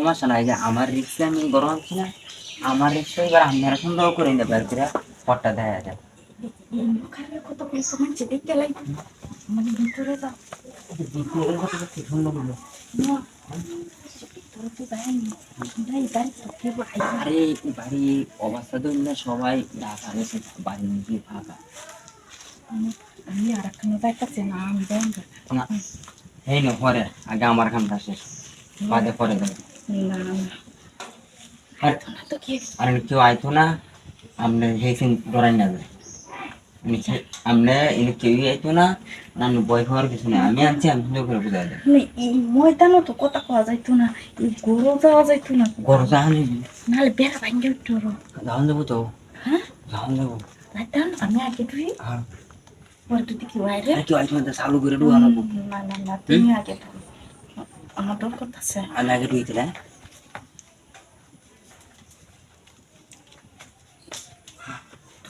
সমস্যা নাই যে আমার রিক্সে আমি গরম আছি না, আমার রিক্সা এবার আপনারা সুন্দর করে আর করে পটটা দেখা যায়। বাড়ি অবস্থা সবাই বাড়ি নিজে ফাঁকা? আমি আর আগে আমার কামটা শেষ, বাদে পরে না আর কি আর কেউ আইতো না আপনি হেসিন ডরাই না আপনি এনে কেউই আইতো না বই খাওয়ার কিছু নেই। আমি আনছি আমি সুন্দর করে বুঝাই দেয় মানে এই ময়দানও তো কথা কওয়া যাইতো না এই গরু যাওয়া যাইতো না। গরম জাহান নাহলে বেড়া ভাঙ্গে উঠতো জাহান দেবো তো। হ্যাঁ? জাহান দেবো। যাইতাম আমি আগে তুই আর পরে তুই কি বাইরে কেউ আইতো না চালু করে লাগবো। না না না তুমি আগে। আমার করতেছে আমি আগে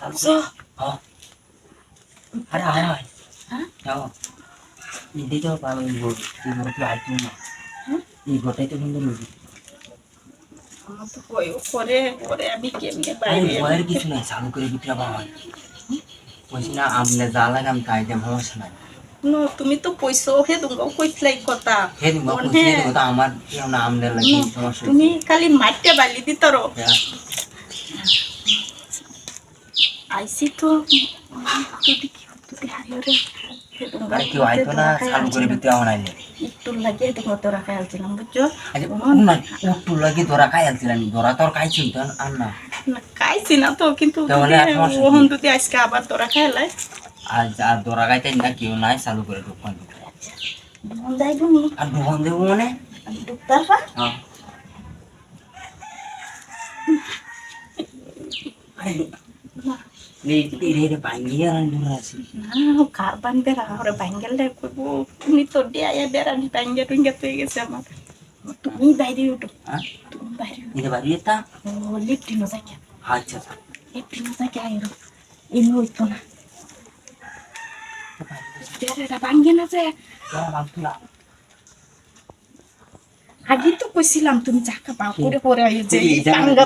ডুইতে হ্যাঁ আরে আয় আয় হ্যাঁ? যাও এদিকে তো পাবে এই ঘর এই ঘরে তো আইতো না হ্যাঁ? এই ঘরটাই তো সুন্দর নদী আমার তো ভয়ও করে পরে আমি কেমনে আরে বাইরে ভয়ের কিছু নাই চালু করে ভিতরে বাবা বলছি না আমনে যা লাগাম তাই দেম সমস্যা নাই নো তুমি তো কইছো হে দুঙ্গাও কইছলাই কথা হে বলছি হে তুমি আমার কেউ না আমনে লাগে নো, সমস্যা তুমি খালি মাইটে বালি দিতরো হ্যাঁ। আইসি তো একটু লাগে দুঙ্গা তো রাখা আলছিলাম বুঝছ? আচ্ছা একটু লাগে ধরা খাই আলছিলাম। ধরা তোর খাইছি তো আর না। খাইছি না তো কিন্তু? ওহন যদি আজকে আবার তোরা খাইলাই আর আর ধরা খাইতে না কেউ নাই চালু করে ঢুকান মন নি আর ঢুকান দেবো মানে হ্যাঁ আরে এই এই রে ভাঙ্গিয়ে আর ধরা আছে না কারবান বেড়া ওরে বাঙ্গেলে কইব তুমি তো ডিয়া বেড়া নি বাঙ্গে টুঙ্গে তুই গেছে আমার তুমি বাইরে উঠো হ্যাঁ তুমি বাইরে এটা বাড়ি তা ও লিফটিনো যাকে আচ্ছা আচ্ছা লিফটিনো যাকে আইরো এমনি হইতো না বেড়াটা বাঙ্গে না যে আগে তো কইছিলাম তুমি চাকা পাও করে পরে আইয়ে যে এই জায়গা- টাঙ্গা